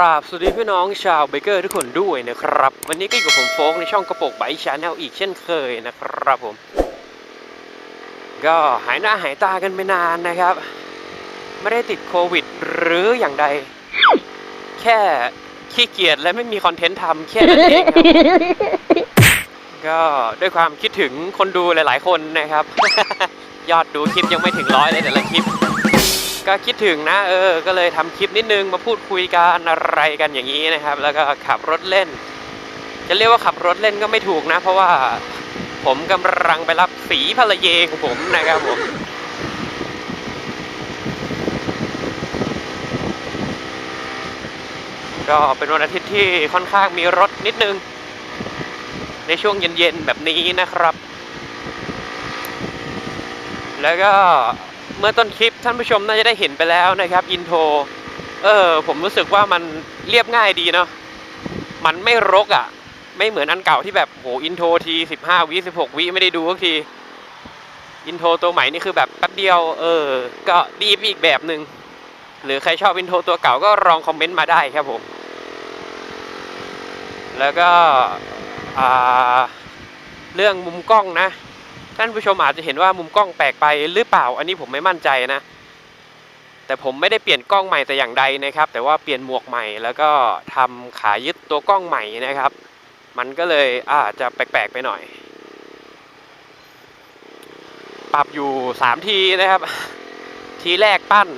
ราบสวัสดีพี่น้องชาวเบเกอร์ทุกคนด้วยนะครับ วันนี้ก็อยู่กับผมโฟกในช่องกระโปกไบชาแนลอีกเช่นเคยนะครับผม ก็หายหน้าหายตากันไปนานนะครับ ไม่ได้ติดโควิดหรืออย่างใด แค่ขี้เกียจและไม่มีคอนเทนต์ทำแค่นั้นเองครับก็ด้วยความคิดถึงคนดูหลาย ๆ คนนะครับ ยอดดูคลิปยังไม่ถึงร้อยเลยแต่ละคลิป ก็คิดถึงนะเออ ก็เลยทำคลิปนิดนึงมาพูดคุยกันอะไรกันอย่างนี้นะครับ แล้วก็ขับรถเล่น จะเรียกว่าขับรถเล่นก็ไม่ถูกนะ เพราะว่าผมกำลังไปรับสีภรรยาของผมนะครับผมก็เป็นวันอาทิตย์ที่ค่อนข้างมีรถนิดนึง ในช่วงเย็นๆแบบนี้นะครับ แล้วก็ เมื่อต้นคลิปท่านผู้ชมน่าจะได้เห็นไปแล้วนะครับอินโทรเออผมรู้สึกว่ามันเรียบง่ายดีเนาะมันไม่รกอะ่ะ ไม่เหมือนอันเก่าที่แบบโหอินโทรทีสิบห้าวิสิบหกวิไม่ได้ดูสักทีอินโทรตัวใหม่นี่คือแบบแป๊บเดียวเออก็ดีไปอีกแบบหนึ่งหรือใครชอบอินโทรตัวเก่าก็ลองคอมเมนต์มาได้ครับผมแล้วก็เรื่องมุมกล้องนะ ท่านผู้ชมอาจจะเห็นว่ามุมกล้องแปลกไปหรือเปล่า อันนี้ผมไม่มั่นใจนะ แต่ผมไม่ได้เปลี่ยนกล้องใหม่แต่อย่างใดนะครับ แต่ว่าเปลี่ยนหมวกใหม่แล้วก็ทำขายึดตัวกล้องใหม่นะครับ มันก็เลยอาจจะแปลกๆไปหน่อย ปรับอยู่สามทีนะครับ ทีแรกปั้น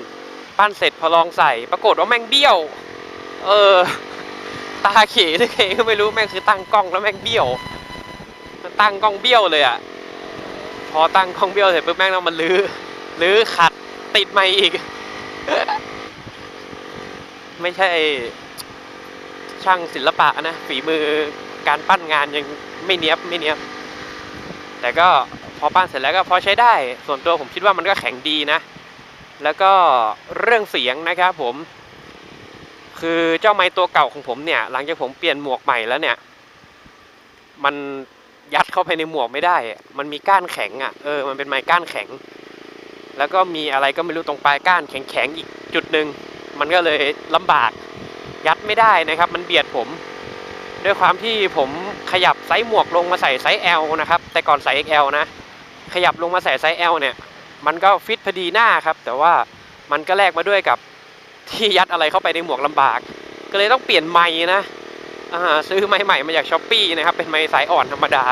ปั้นเสร็จพอลองใส่ ปรากฏว่าแม่งเบี้ยว เออ ตาเขยด้ไงก็ไม่รู้แม่งคือตั้งกล้องแล้วแม่งเบี้ยวตั้งกล้องเบี้ยวเลยอะ พอตั้งกล้องเบี้ยวเสร็จปุ๊บแม่งต้องมาลื้อลื้อขัดติดใหม่อีก ไม่ใช่ช่างศิลปะนะ ฝีมือการปั้นงานยังไม่เนี้ยบไม่เนี้ยบ แต่ก็พอปั้นเสร็จแล้วก็พอใช้ได้ ส่วนตัวผมคิดว่ามันก็แข็งดีนะ แล้วก็เรื่องเสียงนะครับผม คือเจ้าไม้ตัวเก่าของผมเนี่ย หลังจากผมเปลี่ยนหมวกใหม่แล้วเนี่ย มัน ยัดเข้าไปในหมวกไม่ได้ มันมีก้านแข็งอะ เออ มันเป็นไม้ก้านแข็ง แล้วก็มีอะไรก็ไม่รู้ตรงปลายก้านแข็งๆอีกจุดหนึ่ง มันก็เลยลำบาก ยัดไม่ได้นะครับ มันเบียดผม ด้วยความที่ผมขยับไซส์หมวกลงมาใส่ไซส์ L นะครับ แต่ก่อนใส่ XL นะ ขยับลงมาใส่ไซส์ L เนี่ย มันก็ฟิตพอดีหน้าครับ แต่ว่ามันก็แลกมาด้วยกับที่ยัดอะไรเข้าไปในหมวกลำบาก ก็เลยต้องเปลี่ยนไม้นะ ซื้อไม้ใหม่มาจากช้อปปีนะครับ เป็นไม้สายอ่อนธรรมดา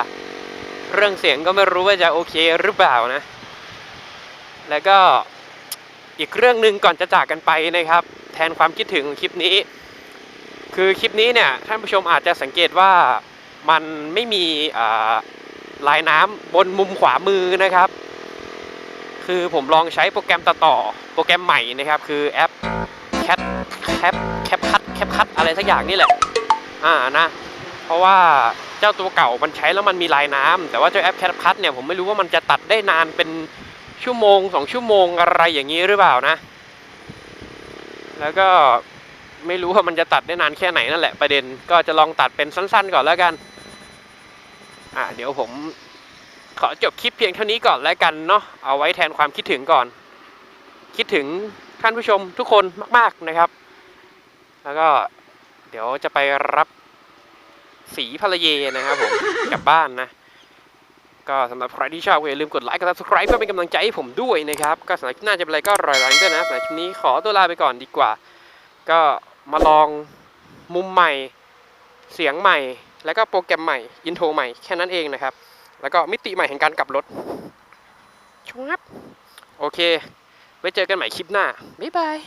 เรื่องเสียงก็ไม่รู้ว่าจะโอเคหรือเปล่านะ แล้วก็อีกเรื่องหนึ่งก่อนจะจากกันไปนะครับ แทนความคิดถึงคลิปนี้ คือคลิปนี้เนี่ยท่านผู้ชมอาจจะสังเกตว่ามันไม่มีลายน้ำบนมุมขวามือนะครับ คือผมลองใช้โปรแกรมตัดต่อโปรแกรมใหม่นะครับ คือแอป Cat Cap Cap Cut Cap Cut อะไรสักอย่างนี่แหละ อ่านะ เพราะว่าเจ้าตัวเก่ามันใช้แล้วมันมีลายน้ำแต่ว่าเจ้าแอปแคทคัทเนี่ยผมไม่รู้ว่ามันจะตัดได้นานเป็นชั่วโมงสองชั่วโมงอะไรอย่างนี้หรือเปล่านะ แล้วก็ไม่รู้ว่ามันจะตัดได้นานแค่ไหนนั่นแหละประเด็นก็จะลองตัดเป็นสั้น ๆ ก่อนแล้วกัน อ่าเดี๋ยวผมขอจบคลิปเพียงเท่านี้ก่อนแล้วกันเนาะเอาไว้แทนความคิดถึงก่อน คิดถึงท่านผู้ชมทุกคนมาก ๆนะครับ แล้วก็ เดี๋ยวจะไปรับสีภรรยานะครับผมกลับบ้านนะ ก็สำหรับใครที่ชอบก็อย่าลืมกดไลค์กด subscribe เพื่อเป็นกำลังใจให้ผมด้วยนะครับ ก็สำหรับคลิปหน้าจะเป็นอะไรก็รอยรันด้วยนะสำหรับคลิปนี้ขอตัวลาไปก่อนดีกว่า ก็มาลองมุมใหม่ เสียงใหม่ แล้วก็โปรแกรมใหม่ อินโทรใหม่แค่นั้นเองนะครับ แล้วก็มิติใหม่แห่งการกลับรถชงับโอเค ไว้เจอกันใหม่คลิปหน้า บ๊ายบาย